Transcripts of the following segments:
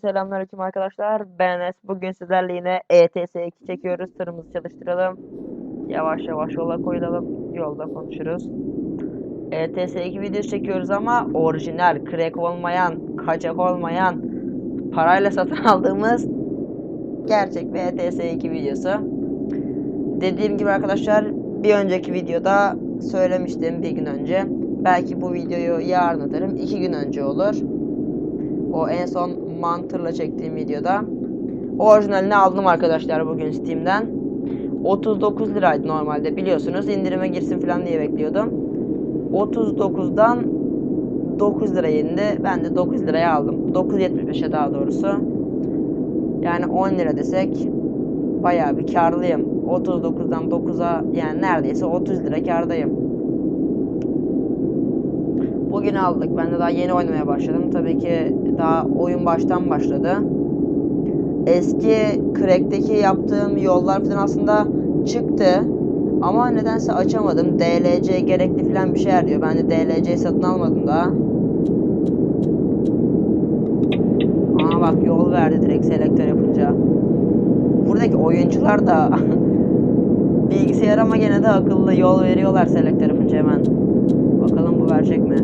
Selamünaleyküm arkadaşlar. Ben Enes. Bugün sizlerle yine ETS 2 çekiyoruz. Tırımızı çalıştıralım. Yavaş yavaş yola koyulalım. Yolda konuşuruz. ETS 2 videosu çekiyoruz ama orijinal, crack olmayan, kaçak olmayan, parayla satın aldığımız gerçek bir ETS 2 videosu. Dediğim gibi arkadaşlar bir önceki videoda söylemiştim bir gün önce. Belki bu videoyu yarın atarım. iki gün önce olur. O en son mantırla çektiğim videoda. Orijinalini aldım arkadaşlar bugün Steam'den. 39 liraydı normalde biliyorsunuz. indirime girsin falan diye bekliyordum. 39'dan 9 lira indi. Ben de 9 liraya aldım. 9.75'e daha doğrusu. Yani 10 lira desek bayağı bir karlıyım. 39'dan 9'a yani neredeyse 30 lira kardayım. Bugün aldık. Ben de daha yeni oynamaya başladım. Tabii ki daha oyun baştan başladı. Eski Crack'teki yaptığım yollar falan aslında çıktı. Ama nedense açamadım. DLC gerekli falan bir şeyler diyor. Ben de DLC satın almadım daha. Aa bak yol verdi direkt selektör yapınca. Buradaki oyuncular da bilgisayar ama gene de akıllı yol veriyorlar selektör yapınca hemen. Bakalım bu verecek mi?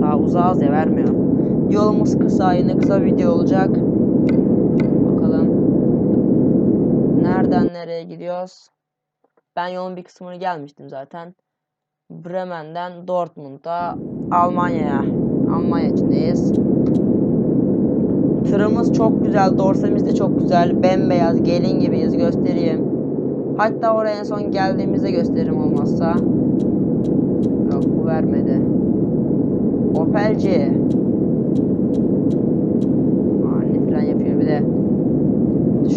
Daha uzağız ya vermiyor. Yolumuz kısa yine kısa video olacak. Bakalım. Nereden nereye gidiyoruz? Ben yolun bir kısmını gelmiştim zaten. Bremen'den Dortmund'a Almanya'ya. Almanya içindeyiz. Tırımız çok güzel, dorsemiz de çok güzel. Bembeyaz, gelin gibiyiz göstereyim. Hatta oraya en son geldiğimizde gösteririm olmazsa. Yok bu vermedi. Opelci. Ani falan yapıyor bir de.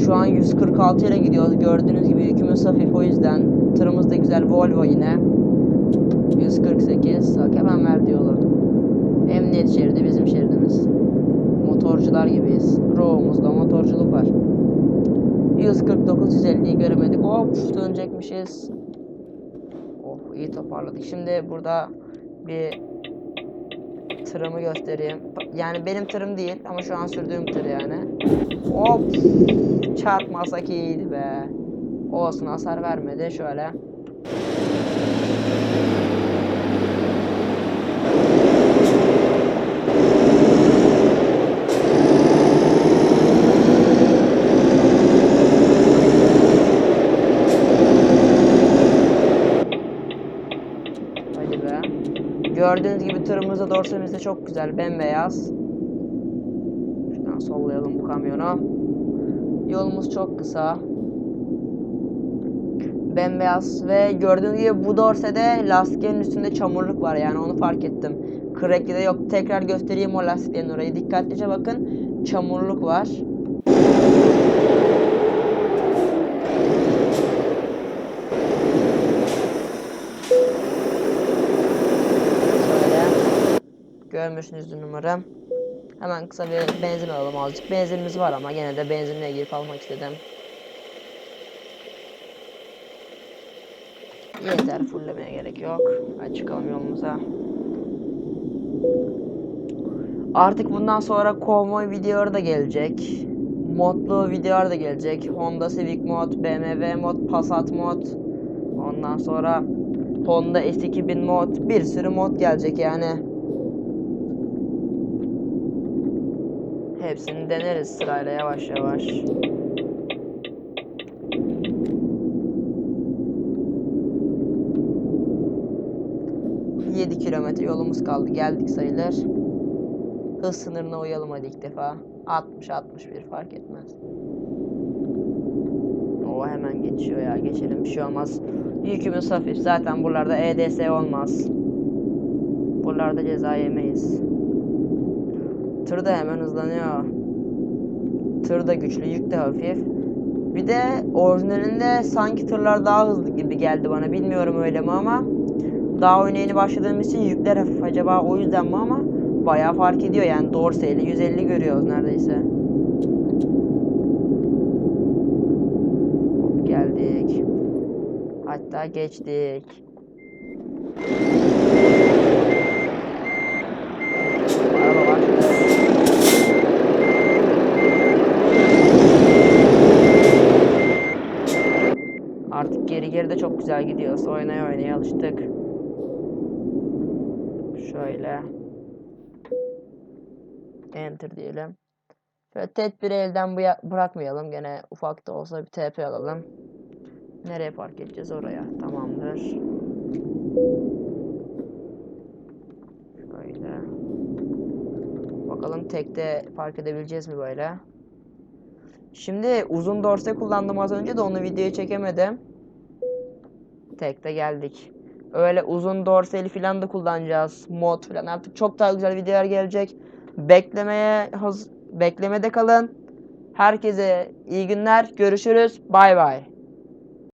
Şu an 146 ile gidiyoruz. Gördüğünüz gibi yükümüz hafif o yüzden. Tırımız da güzel Volvo yine. 148. Bak hemen verdi yolu. Emniyet şeridi bizim şeridimiz. Motorcular gibiyiz. Roğumuzda motorculuk var. 149 150'yi göremedik. Hop dönecekmişiz. Oh iyi toparladık. Şimdi burada bir tırımı göstereyim. Yani benim tırım değil ama şu an sürdüğüm tır yani. Hop çarpmasak iyiydi be. Olsun hasar vermedi şöyle. Be. Gördüğünüz gibi tırımız da dorsemizde çok güzel. Bembeyaz. Şuradan sollayalım bu kamyonu. Yolumuz çok kısa. Bembeyaz ve gördüğünüz gibi bu dorsede lastiklerin üstünde çamurluk var yani onu fark ettim. Crack'de yok. Tekrar göstereyim o lastiklerin orayı. Dikkatlice bakın. Çamurluk var. Şöyle. Görmüşsünüzdür numaram. Hemen kısa bir benzin alalım azıcık. Benzinimiz var ama gene de benzinle girip almak istedim. Yeter fullemeye gerek yok. Hadi çıkalım yolumuza. Artık bundan sonra konvoy videoları da gelecek. Modlu videolar da gelecek. Honda Civic mod, BMW mod, Passat mod. Ondan sonra Honda S2000 mod. Bir sürü mod gelecek yani. Hepsini deneriz sırayla yavaş yavaş. Yedi kilometre yolumuz kaldı. Geldik sayılır. Hız sınırına uyalım hadi ilk defa. 60-61 fark etmez. O hemen geçiyor ya. Geçelim bir şey olmaz. Yükümüz hafif. Zaten buralarda EDS olmaz. Buralarda ceza yemeyiz. Tır da hemen hızlanıyor. Tır da güçlü, yük de hafif. Bir de orijinalinde sanki tırlar daha hızlı gibi geldi bana. Bilmiyorum öyle mi ama daha oyuna yeni başladığım için yükler hafif. Acaba o yüzden mi ama bayağı fark ediyor yani Dorsey ile 150 görüyoruz neredeyse. Geldik. Hatta geçtik. Çok güzel gidiyoruz. Oynaya oynaya alıştık. Şöyle. Enter diyelim. Şöyle tedbiri elden bırakmayalım. Gene ufak da olsa bir TP alalım. Nereye park edeceğiz? Oraya. Tamamdır. Şöyle. Bakalım tekte park edebileceğiz mi böyle? Şimdi uzun dorse kullandım az önce de onu videoya çekemedim. Tekte geldik. Öyle uzun dorseli falan da kullanacağız. Mod falan artık çok daha güzel videolar gelecek. Beklemeye haz beklemede kalın. Herkese iyi günler. Görüşürüz. Bay bay.